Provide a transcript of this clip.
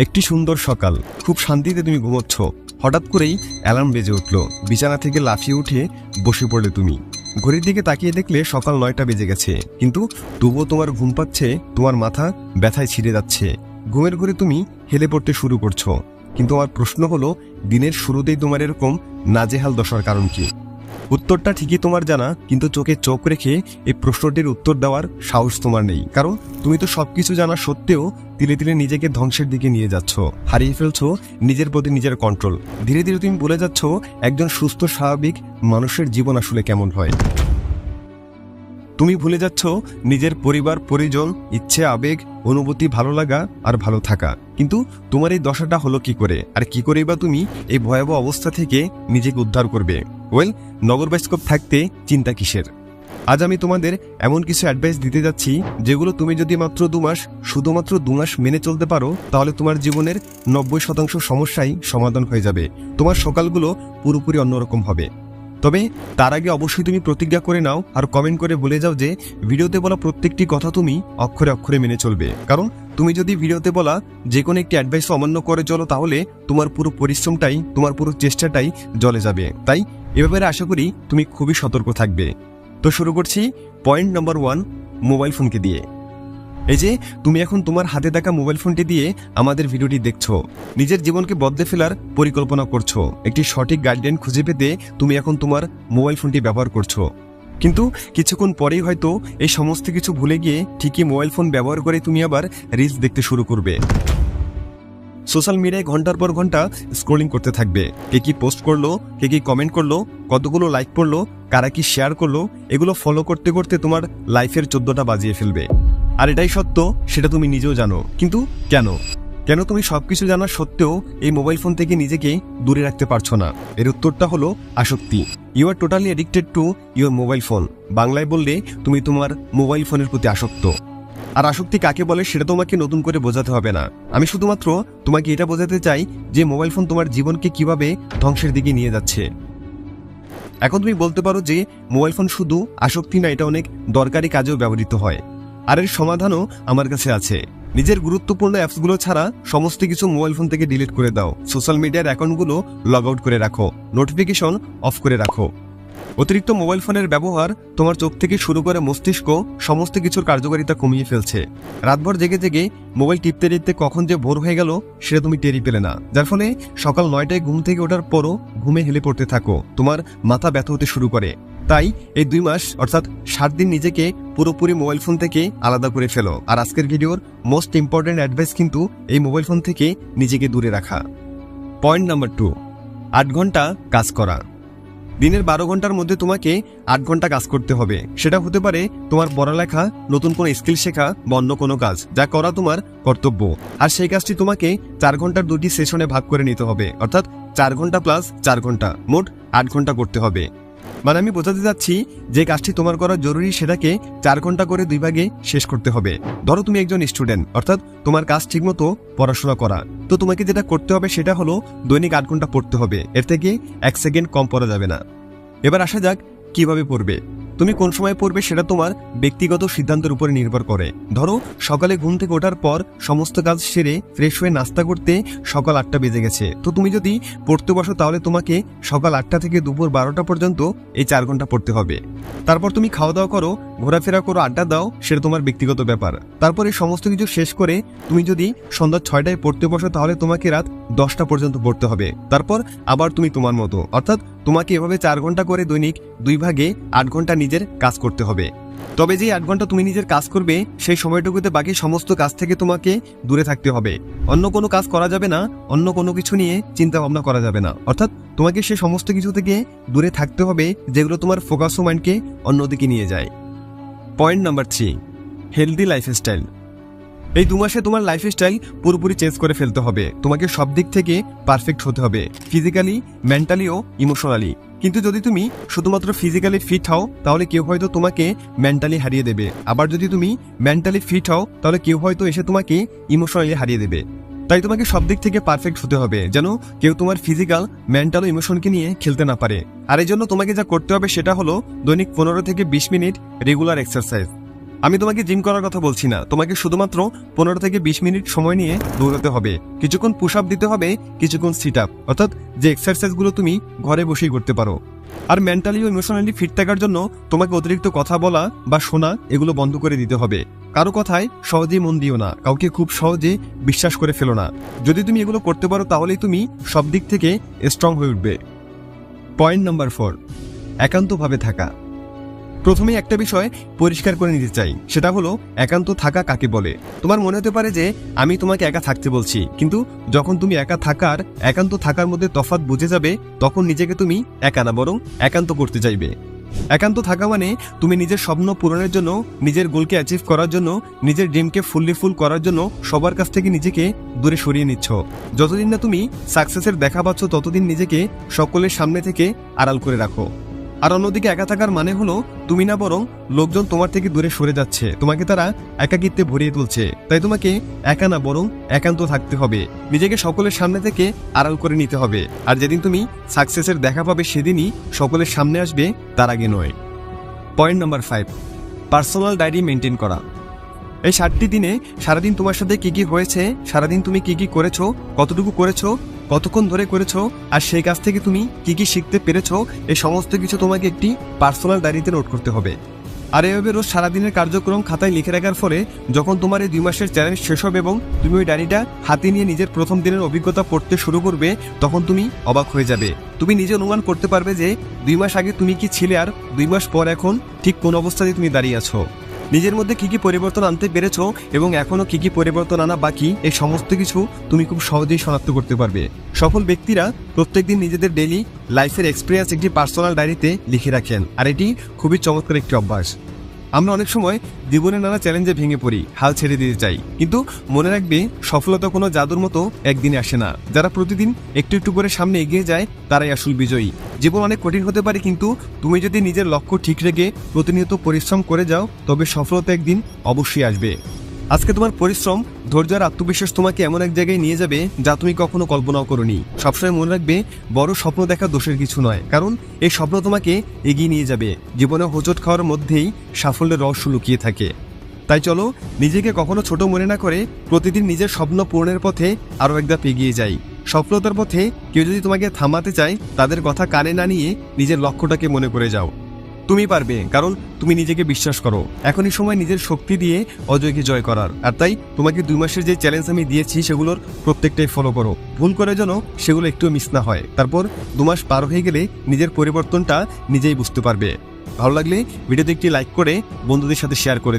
একটি সুন্দর সকাল। খুব শান্তিতে তুমি ঘুমোচ্ছ। হঠাৎ করেই অ্যালার্ম বেজে উঠল। বিছানা থেকে লাফিয়ে উঠে বসে পড়লে তুমি। ঘড়ির দিকে তাকিয়ে দেখলে সকাল নয়টা বেজে গেছে। কিন্তু তবুও তোমার ঘুম পাচ্ছে, তোমার মাথা ব্যথায় ছিঁড়ে যাচ্ছে। ঘুমের ঘরে তুমি হেলে পড়তে শুরু করছ। কিন্তু আমার প্রশ্ন হলো, দিনের শুরুতেই তোমার এরকম নাজেহাল দশার কারণ কি? উত্তরটা ঠিকই তোমার জানা, কিন্তু চোখে চোখ রেখে এই প্রশ্নটির উত্তর দেওয়ার সাহস তোমার নেই। কারণ তুমি তো সবকিছু জানা সত্ত্বেও তিলে তিলে নিজেকে ধ্বংসের দিকে নিয়ে যাচ্ছ, হারিয়ে ফেলছো নিজের প্রতি নিজের কন্ট্রোল ধীরে ধীরে তুমি বলে যাচ্ছ, একজন সুস্থ, স্বাভাবিক মানুষের জীবন আসলে কেমন হয়। তুমি ভুলে যাচ্ছ নিজের পরিবার, পরিজন, ইচ্ছে, আবেগ, অনুভূতি, ভালো লাগা আর ভালো থাকা। কিন্তু তোমার এই দশাটা হলো কি করে? আর কি করেই বা তুমি এই ভয়াবহ অবস্থা থেকে নিজেকে উদ্ধার করবে? ওয়েল নগর বাস্কপ থাকতে চিন্তা কিসের? আজ আমি তোমাদের এমন কিছু অ্যাডভাইস দিতে যাচ্ছি, যেগুলো তুমি যদি মাত্র দু মাস, শুধুমাত্র দু মাস মেনে চলতে পারো, তাহলে তোমার জীবনের নব্বই শতাংশ সমস্যাই সমাধান হয়ে যাবে। তোমার সকালগুলো পুরোপুরি অন্যরকম হবে। তবে তার আগে অবশ্যই তুমি প্রতিজ্ঞা করে নাও আর কমেন্ট করে বলে যাও যে ভিডিওতে বলা প্রত্যেকটি কথা তুমি অক্ষরে অক্ষরে মেনে চলবে। কারণ তুমি যদি ভিডিওতে বলা যে কোনো একটি অ্যাডভাইস অমান্য করে চলো তাহলে তোমার পুরো পরিশ্রমটাই, তোমার পুরো চেষ্টাটাই জলে যাবে। তাই এ ব্যাপারে আশা করি তুমি খুবই সতর্ক থাকবে। তো শুরু করছি পয়েন্ট নাম্বার ওয়ান মোবাইল ফোনকে দিয়ে। এই যে তুমি এখন তোমার হাতে থাকা মোবাইল ফোনটি দিয়ে আমাদের ভিডিওটি দেখছ, নিজের জীবনকে বদলে ফেলার পরিকল্পনা করছ, একটি সঠিক গাইডলাইন খুঁজে পেতে তুমি এখন তোমার মোবাইল ফোনটি ব্যবহার করছ। কিন্তু কিছুক্ষণ পরেই হয়তো এই সমস্ত কিছু ভুলে গিয়ে ঠিকই মোবাইল ফোন ব্যবহার করে তুমি আবার রিলস দেখতে শুরু করবে। সোশ্যাল মিডিয়ায় ঘণ্টার পর ঘণ্টা স্ক্রোলিং করতে থাকবে। কে কি পোস্ট করল, কে কি কমেন্ট করল, কতগুলো লাইক করল, কারা কি শেয়ার করল, এগুলো ফলো করতে করতে তোমার লাইফের চোদ্দটা বাজিয়ে ফেলবে। আর এটাই সত্য, সেটা তুমি নিজেও জানো। কিন্তু কেন? কেন তুমি সবকিছু জানা সত্ত্বেও এই মোবাইল ফোন থেকে নিজেকে দূরে রাখতে পারছ না? এর উত্তরটা হলো আসক্তি। You are totally addicted to your mobile phone বাংলায় বললে তুমি তোমার মোবাইল ফোনের প্রতি আসক্ত। আর আসক্তি কাকে বলে সেটা তোমাকে নতুন করে বোঝাতে হবে না। আমি শুধুমাত্র তোমাকে এটা বোঝাতে চাই যে মোবাইল ফোন তোমার জীবনকে কীভাবে ধ্বংসের দিকে নিয়ে যাচ্ছে। এখন তুমি বলতে পারো যে মোবাইল ফোন শুধু আসক্তি না, এটা অনেক দরকারি কাজেও ব্যবহৃত হয়। আর এর সমাধানও আমার কাছে আছে। নিজের গুরুত্বপূর্ণ অ্যাপসগুলো ছাড়া সমস্ত কিছু মোবাইল ফোন থেকে ডিলিট করে দাও। সোশ্যাল মিডিয়ার অ্যাকাউন্টগুলো লগ আউট করে রাখো। নোটিফিকেশন অফ করে রাখো। অতিরিক্ত মোবাইল ফোনের ব্যবহার তোমার চোখ থেকে শুরু করে মস্তিষ্ক সমস্ত কিছুর কার্যকারিতা কমিয়ে ফেলছে। রাতভর জেগে জেগে মোবাইল টিপতে টিপতে কখন যে ভোর হয়ে গেল, সেটা তুমি টেরি পেলে না। যার ফলে সকাল নয়টায় ঘুম থেকে ওঠার পরও ঘুমে হেলে পড়তে থাকো। তোমার মাথা ব্যথা হতে শুরু করে। তাই এই দুই মাস, অর্থাৎ সাত দিন নিজেকে পুরোপুরি মোবাইল ফোন থেকে আলাদা করে ফেলো। আর আজকের ভিডিওর মোস্ট ইম্পর্টেন্ট অ্যাডভাইস কিন্তু এই মোবাইল ফোন থেকে নিজেকে দূরে রাখা। পয়েন্ট নাম্বার টু আট ঘণ্টা কাজ করা। দিনের বারো ঘণ্টার মধ্যে তোমাকে আট ঘণ্টা কাজ করতে হবে। সেটা হতে পারে তোমার পড়ালেখা, নতুন কোনো স্কিল শেখা বা অন্য কোনো কাজ, যা করা তোমার কর্তব্য। আর সেই কাজটি তোমাকে চার ঘণ্টার দুটি সেশনে ভাগ করে নিতে হবে। অর্থাৎ চার ঘণ্টা প্লাস চার ঘণ্টা, মোট আট ঘণ্টা করতে হবে। মানে আমি বোঝাতে চাচ্ছি যে কাজটি তোমার করা জরুরি সেটাকে চার ঘণ্টা করে দুই ভাগে শেষ করতে হবে। ধরো তুমি একজন স্টুডেন্ট অর্থাৎ তোমার কাজ ঠিকমতো পড়াশোনা করা। তো তোমাকে যেটা করতে হবে সেটা হলো দৈনিক আট ঘণ্টা পড়তে হবে। এর থেকে এক সেকেন্ড কম পড়া যাবে না। এবার আসা যাক কীভাবে পড়বে। তুমি কোন সময় পড়বে সেটা তোমার ব্যক্তিগত সিদ্ধান্তের উপরে নির্ভর করে। ধরো, সকালে ঘুম থেকে ওঠার পর সমস্ত কাজ সেরে ফ্রেশ হয়ে নাস্তা করতে সকাল আটটা বেজে গেছে। তো তুমি যদি পড়তে বসো তাহলে তোমাকে সকাল আটটা থেকে দুপুর বারোটা পর্যন্ত এই চার ঘণ্টা পড়তে হবে। তারপর তুমি খাওয়া দাওয়া করো, ঘোরাফেরা করো, আড্ডা দাও, সেটা তোমার ব্যক্তিগত ব্যাপার। তারপর এই সমস্ত কিছু শেষ করে তুমি যদি সন্ধ্যা ছয়টায় পড়তে বসো তাহলে তোমাকে রাত দশটা পর্যন্ত পড়তে হবে। তারপর আবার তুমি তোমার মতো। অর্থাৎ তোমাকে এভাবে চার ঘণ্টা করে দৈনিক দুই ভাগে আট ঘণ্টা নিজের কাজ করতে হবে। তবে যে আট ঘণ্টা তুমি নিজের কাজ করবে, সেই সময়টুকুতে বাকি সমস্ত কাজ থেকে তোমাকে দূরে থাকতে হবে। অন্য কোনো কাজ করা যাবে না, অন্য কোনো কিছু নিয়ে চিন্তা ভাবনা করা যাবে না। অর্থাৎ তোমাকে সে সমস্ত কিছু থেকে দূরে থাকতে হবে, যেগুলো তোমার ফোকাস ও মাইন্ডকে অন্যদিকে নিয়ে যায়। Point number three, healthy lifestyle. এই দু মাসে তোমার লাইফস্টাইল পুরোপুরি চেঞ্জ করে ফেলতে হবে। তোমাকে সব দিক থেকে পারফেক্ট হতে হবে ফিজিক্যালি মেন্টালি ও ইমোশনালি কিন্তু যদি তুমি শুধুমাত্র ফিজিক্যালি ফিট হও, তাহলে কেউ হয়তো তোমাকে মেন্টালি হারিয়ে দেবে। আবার যদি তুমি মেন্টালি ফিট হও, তাহলে কেউ হয়তো এসে তোমাকে ইমোশনালি হারিয়ে দেবে। তাই তোমাকে সব দিক থেকে পারফেক্ট হতে হবে, যেন কেউ তোমার ফিজিক্যাল মেন্টাল ইমোশনকে নিয়ে খেলতে না পারে। আর এই জন্য তোমাকে যা করতে হবে সেটা হলো দৈনিক পনেরো থেকে বিশ মিনিট রেগুলার এক্সারসাইজ আমি তোমাকে জিম করার কথা বলছি না। তোমাকে শুধুমাত্র পনেরো থেকে বিশ মিনিট সময় নিয়ে দৌড়াতে হবে। কিছুক্ষণ পুশ আপ দিতে হবে, কিছুক্ষণ সিট আপ অর্থাৎ যে এক্সারসাইজগুলো তুমি ঘরে বসেই করতে পারো। আর মেন্টালি ও ইমোশনালি ফিট থাকার জন্য তোমাকে অতিরিক্ত কথা বলা বা শোনা এগুলো বন্ধ করে দিতে হবে। কারও কথায় সহজেই মন দিও না। কাউকে খুব সহজে বিশ্বাস করে ফেলো না। যদি তুমি এগুলো করতে পারো, তাহলেই তুমি সব দিক থেকে স্ট্রং হয়ে উঠবে। পয়েন্ট নাম্বার ফোর একান্তভাবে থাকা। প্রথমেই একটা বিষয় পরিষ্কার করে নিতে চাই। সেটা হলো, একান্ত থাকা কাকে বলে? তোমার মনে হতে পারে যে, আমি তোমাকে একা থাকতে বলছি, কিন্তু যখন তুমি একা থাকার, একান্ত থাকার মধ্যে তফাৎ বুঝে যাবে, তখন নিজেকে তুমি একা না, বরং একান্ত করতে চাইবে। একান্ত থাকা মানে তুমি নিজের স্বপ্ন পূরণের জন্য, নিজের গোলকে অ্যাচিভ করার জন্য, নিজের ড্রিমকে ফুললি ফুল করার জন্য সবার কাছ থেকে নিজেকে দূরে সরিয়ে নিচ্ছ। যতদিন না তুমি সাকসেসের দেখা পাচ্ছ, ততদিন নিজেকে সকলের সামনে থেকে আড়াল করে রাখো। আর অন্যদিকে একা থাকার মানে হলো, তুমি না বরং লোকজন তোমার থেকে দূরে সরে যাচ্ছে। তোমাকে তারা একাকিত্বে ভরিয়ে তুলছে। তাই তোমাকে একা না বরং একান্ত থাকতে হবে। নিজেকে সকলের সামনে থেকে আড়াল করে নিতে হবে। আর যেদিন তুমি সাকসেসের দেখা পাবে, সেদিনই সকলের সামনে আসবে, তার আগে নয়। Point number five, personal diary maintain করা। এই ষাটটি দিনে সারাদিন তোমার সাথে কি কি হয়েছে, সারাদিন তুমি কি কি করেছ, কতটুকু করেছ কতক্ষণ ধরে করেছ? আর সেই কাজ থেকে তুমি কি কি শিখতে পেরেছ? এই সমস্ত কিছু তোমাকে একটি পার্সোনাল ডায়েরিতে নোট করতে হবে। আর এভাবে রোজ সারাদিনের কার্যক্রম খাতায় লিখে রাখার ফলে যখন তোমার এই দুই মাসের চ্যালেঞ্জ শেষ হবে এবং তুমি ওই ডায়েরিটা হাতে নিয়ে নিজের প্রথম দিনের অভিজ্ঞতা পড়তে শুরু করবে, তখন তুমি অবাক হয়ে যাবে। তুমি নিজে অনুমান করতে পারবে যে দুই মাস আগে তুমি কি ছিলে আর দুই মাস পর এখন ঠিক কোন অবস্থাতে তুমি দাঁড়িয়ে আছো। নিজের মধ্যে কি কি পরিবর্তন আনতে পেরেছ এবং এখনও কি কি পরিবর্তন আনা বাকি? এই সমস্ত কিছু তুমি খুব সহজেই শনাক্ত করতে পারবে। সফল ব্যক্তিরা প্রত্যেকদিন নিজেদের ডেলি লাইফের এক্সপিরিয়েন্স একটি পার্সোনাল ডায়েরিতে লিখে রাখেন। আর এটি খুবই চমৎকার একটি অভ্যাস। আমরা অনেক সময় জীবনের নানা চ্যালেঞ্জে ভেঙে পড়ি, হাল ছেড়ে দিতে চাই। কিন্তু মনে রাখবে, সফলতা কোনো জাদুর মতো একদিনে আসে না। যারা প্রতিদিন একটু একটু করে সামনে এগিয়ে যায়, তারাই আসল বিজয়ী। জীবন অনেক কঠিন হতে পারে, কিন্তু তুমি যদি নিজের লক্ষ্য ঠিক রেখে প্রতিনিয়ত পরিশ্রম করে যাও, তবে সফলতা একদিন অবশ্যই আসবে। আজকে তোমার পরিশ্রম, ধৈর্য আর আত্মবিশ্বাস তোমাকে এমন এক জায়গায় নিয়ে যাবে যা তুমি কখনো কল্পনাও করনি। সবসময় মনে রাখবে, বড় স্বপ্ন দেখা দোষের কিছু নয়, কারণ এই স্বপ্ন তোমাকে এগিয়ে নিয়ে যাবে। জীবনে হোঁচট খাওয়ার মধ্যেই সাফল্যের রহস্য লুকিয়ে থাকে। তাই চলো, নিজেকে কখনো ছোট মনে না করে প্রতিদিন নিজের স্বপ্ন পূরণের পথে আরও এক ধাপ এগিয়ে যাই। সফলতার পথে কেউ যদি তোমাকে থামাতে চায়, তাদের কথা কানে না নিয়ে নিজের লক্ষ্যটাকে মনে করে যাও। তুমি পারবে, কারণ তুমি নিজেকে বিশ্বাস করো। এখনই সময় নিজের শক্তি দিয়ে অজয়কে জয় করার। আর তাই তোমাকে দুই মাসের যে চ্যালেঞ্জ আমি দিয়েছি সেগুলোর প্রত্যেকটাই ফলো করো। ভুল করে যেন সেগুলো একটু মিস না হয়। তারপর দু মাস পার হয়ে গেলে নিজের পরিবর্তনটা নিজেই বুঝতে পারবে। ভালো লাগলে ভিডিওতে একটি লাইক করে বন্ধুদের সাথে শেয়ার করে দিও।